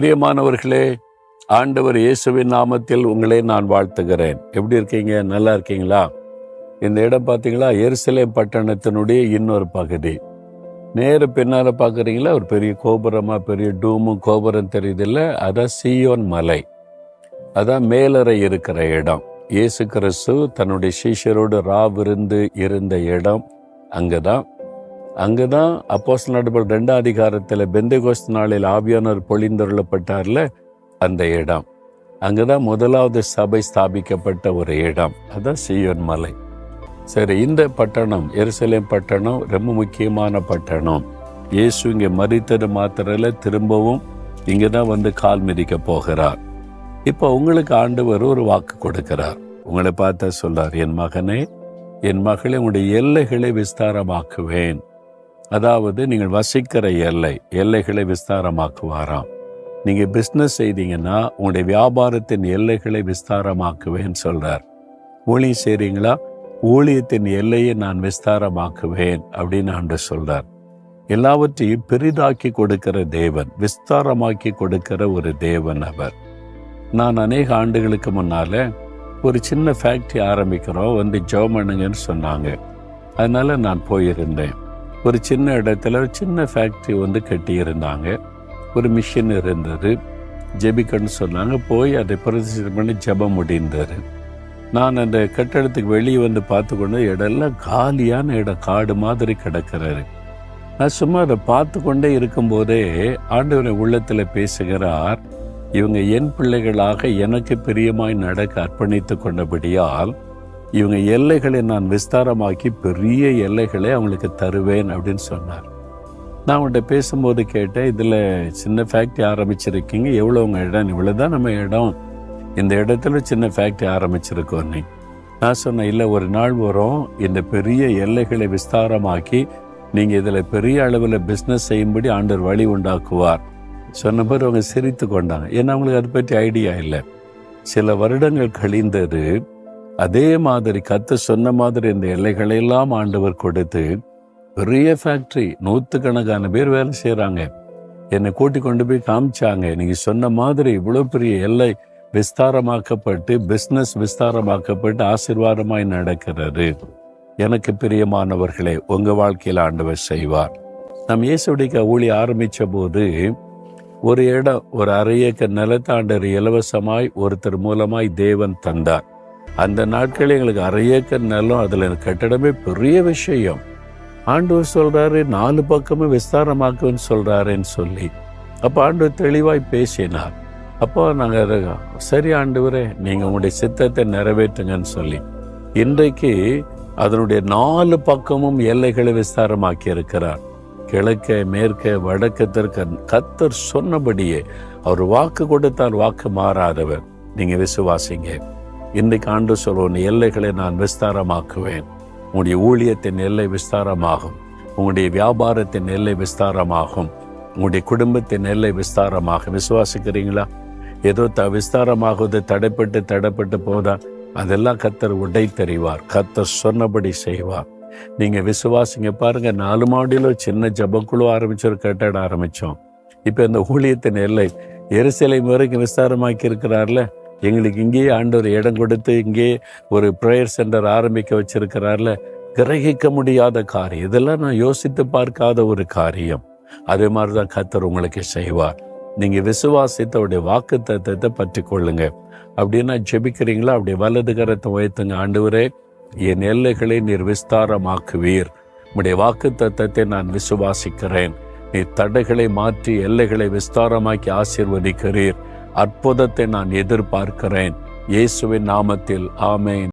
பிரியமானவர்களே ஆண்டவர் இயேசுவின் நாமத்தில் உங்களை நான் வாழ்த்துகிறேன். எப்படி இருக்கீங்க? நல்லா இருக்கீங்களா? இந்த இடம் பார்த்தீங்களா? எருசலேம் பட்டணத்தினுடைய இன்னொரு பகுதி. நேர பின்னால் பார்க்குறீங்களா? ஒரு பெரிய கோபுரமாக பெரிய டூமும் கோபுரம் தெரியுதில்ல? அதான் சீயோன் மலை. அதான் மேலறை இருக்கிற இடம். இயேசு கிறிஸ்து தன்னுடைய சீஷரோடு ராவிருந்து இருந்த இடம் அங்கே தான் அங்கே தான் அப்போஸ் நடுபல் ரெண்டாம் அதிகாரத்தில் பெந்தகோஸ்து நாளில் ஆவியானவர் பொழிந்தருளப்பட்டார்ல அந்த இடம். அங்கே தான் முதலாவது சபை ஸ்தாபிக்கப்பட்ட ஒரு இடம். அதுதான் சீயோன் மலை. சரி இந்த பட்டணம் எருசலேம் பட்டணம் ரொம்ப முக்கியமான பட்டணம். இயேசு இங்கே மறித்தது மாத்திரல திரும்பவும் இங்கே தான் வந்து கால் மிதிக்க போகிறார். இப்போ உங்களுக்கு ஆண்டவர் ஒரு வாக்கு கொடுக்கிறார். உங்களை பார்த்த சொல்றார் என் மகனே என் மகளே உங்களுடைய எல்லைகளை விஸ்தாரமாக்குவேன். அதாவது நீங்கள் வசிக்கிற எல்லை எல்லைகளை விஸ்தாரமாக்குவாராம். நீங்க பிஸ்னஸ் செய்தீங்கன்னா உங்களுடைய வியாபாரத்தின் எல்லைகளை விஸ்தாரமாக்குவேன் சொல்றார். ஊழியம் செய்றீங்களா? ஊழியத்தின் எல்லையை நான் விஸ்தாரமாக்குவேன் அப்படின்னு ஆண்டு சொல்றார். எல்லாவற்றையும் பெரிதாக்கி கொடுக்கிற தேவன் விஸ்தாரமாக்கி கொடுக்கிற ஒரு தேவன் அவர். நான் அநேக ஆண்டுகளுக்கு முன்னால ஒரு சின்ன ஃபேக்டரி ஆரம்பிக்கிறோம் வந்து ஜெபம் பண்ணுங்கன்னு சொன்னாங்க. அதனால நான் போயிருந்தேன். ஒரு சின்ன இடத்துல ஒரு சின்ன ஃபேக்ட்ரி வந்து கட்டியிருந்தாங்க. ஒரு மிஷின் இருந்தது. ஜெபிக்கன்னு சொன்னாங்க. போய் அதை பிரதிஷ்டை பண்ணி ஜெபம் முடிந்தது. நான் அந்த கட்டடத்துக்கு வெளியே வந்து பார்த்து கொண்டு இடம்லாம் காலியான இடம் காடு மாதிரி கிடக்கிறாரு நான் சும்மா அதை பார்த்து கொண்டே இருக்கும்போதே ஆண்டவரை உள்ளத்தில் பேசுகிறார். இவங்க என் பிள்ளைகளாக எனக்கு பிரியமாய் நடக்க அர்ப்பணித்து கொண்டபடியால் இவங்க எல்லைகளை நான் விஸ்தாரமாக்கி பெரிய எல்லைகளை அவங்களுக்கு தருவேன் அப்படின்னு சொன்னார். நான் அவன்கிட்ட பேசும்போது கேட்டேன் இதில் சின்ன ஃபேக்ட்ரி ஆரம்பிச்சிருக்கீங்க எவ்வளோ உங்கள் இடம்? இவ்வளோ தான் நம்ம இடம். இந்த இடத்துல சின்ன ஃபேக்ட்ரி ஆரம்பிச்சிருக்கோம் நீ? நான் சொன்னேன் இல்லை ஒரு நாள் வரும் இந்த பெரிய எல்லைகளை விஸ்தாரமாக்கி நீங்கள் இதில் பெரிய அளவில் பிஸ்னஸ் செய்யும்படி ஆண்டர் வழி உண்டாக்குவார். சொன்ன பிறகு அவங்க சிரித்து கொண்டாங்க. ஏன்னா அவங்களுக்கு அதை பற்றி ஐடியா இல்லை. சில வருடங்கள் கழிந்தது அதே மாதிரி கத்து சொன்ன மாதிரி இந்த எல்லைகளை எல்லாம் ஆண்டவர் கொடுத்து பெரிய ஃபேக்ட்ரி நூற்றுக்கணக்கான பேர் வேலை செய்கிறாங்க என்னை கூட்டி கொண்டு போய் காமிச்சாங்க. நீங்கள் சொன்ன மாதிரி இவ்வளோ பெரிய எல்லை விஸ்தாரமாக்கப்பட்டு பிஸ்னஸ் விஸ்தாரமாக்கப்பட்டு ஆசீர்வாதமாய் நடக்கிறது. எனக்கு பிரியமானவர்களே உங்க வாழ்க்கையில் ஆண்டவர் செய்வார். நம் இயேசுடைய ஊழி ஆரம்பித்த போது ஒரு இடம் ஒரு அரை ஏக்கர் நிலத்தாண்டர் இலவசமாய் ஒருத்தர் மூலமாய் தேவன் தந்தார். அந்த நாட்களில் எங்களுக்கு அரை ஏக்கர் நிலம் அதில் கட்டடமே பெரிய விஷயம். ஆண்டவர் சொல்கிறாரு நாலு பக்கமும் விஸ்தாரமாக்குன்னு சொல்கிறாருன்னு சொல்லி. அப்போ ஆண்டவர் தெளிவாய் பேசினார். அப்போ நாங்கள் சரி ஆண்டவரே நீங்கள் உங்களுடைய சித்தத்தை நிறைவேற்றுங்கன்னு சொல்லி. இன்றைக்கு அதனுடைய நாலு பக்கமும் எல்லைகளை விஸ்தாரமாக்கி இருக்கிறார். கிழக்க மேற்க வடக்கு தெற்க கத்தர் சொன்னபடியே அவர் வாக்கு கொடுத்தால் வாக்கு மாறாதவர். நீங்கள் விசுவாசிங்க. இன்றைக்கு ஆண்டு சொல்லுவோம் எல்லைகளை நான் விஸ்தாரமாக்குவேன். உங்களுடைய ஊழியத்தின் எல்லை விஸ்தாரமாகும். உங்களுடைய வியாபாரத்தின் எல்லை விஸ்தாரமாகும். உங்களுடைய குடும்பத்தின் எல்லை விஸ்தாரமாகும் விசுவாசிக்கிறீங்களா? ஏதோ த விஸ்தாரமாகுது தடைப்பட்டு தடைப்பட்டு போதா? அதெல்லாம் கத்தர் உடை தெரிவார் கத்தர் சொன்னபடி செய்வார். நீங்க விசுவாசிங்க பாருங்க நாலு மாடியில சின்ன ஜபக்குழு ஆரம்பிச்சு கட்டட ஆரம்பித்தோம் ஆரம்பிச்சோம். இப்ப இந்த ஊழியத்தின் எல்லை எரிசலை வரைக்கும் விஸ்தாரமாக்கி இருக்கிறார்ல எங்களுக்கு இங்கேயே ஆண்டவர் இடம் கொடுத்து இங்கே ஒரு ப்ரேயர் சென்டர் ஆரம்பிக்க வச்சிருக்கிறார்ல. கிரகிக்க முடியாத காரியம். இதெல்லாம் நான் யோசித்து பார்க்காத ஒரு காரியம். அதே மாதிரிதான் கத்தர் உங்களுக்கு செய்வார். நீங்க விசுவாசித்து வாக்கு தத்துவத்தை பற்றி கொள்ளுங்க. அப்படின்னா ஜெபிக்கிறீங்களா? அப்படி வலது கரத்தை உயர்த்துங்க. ஆண்டவரே என் எல்லைகளை நீர் விஸ்தாரமாக்குவீர். உடைய வாக்கு தத்துவத்தை நான் விசுவாசிக்கிறேன். நீ தடைகளை மாற்றி எல்லைகளை விஸ்தாரமாக்கி ஆசீர்வதிக்கிறீர். அற்புதத்தை நான் எதிர்பார்க்கிறேன். இயேசுவின் நாமத்தில் ஆமேன்.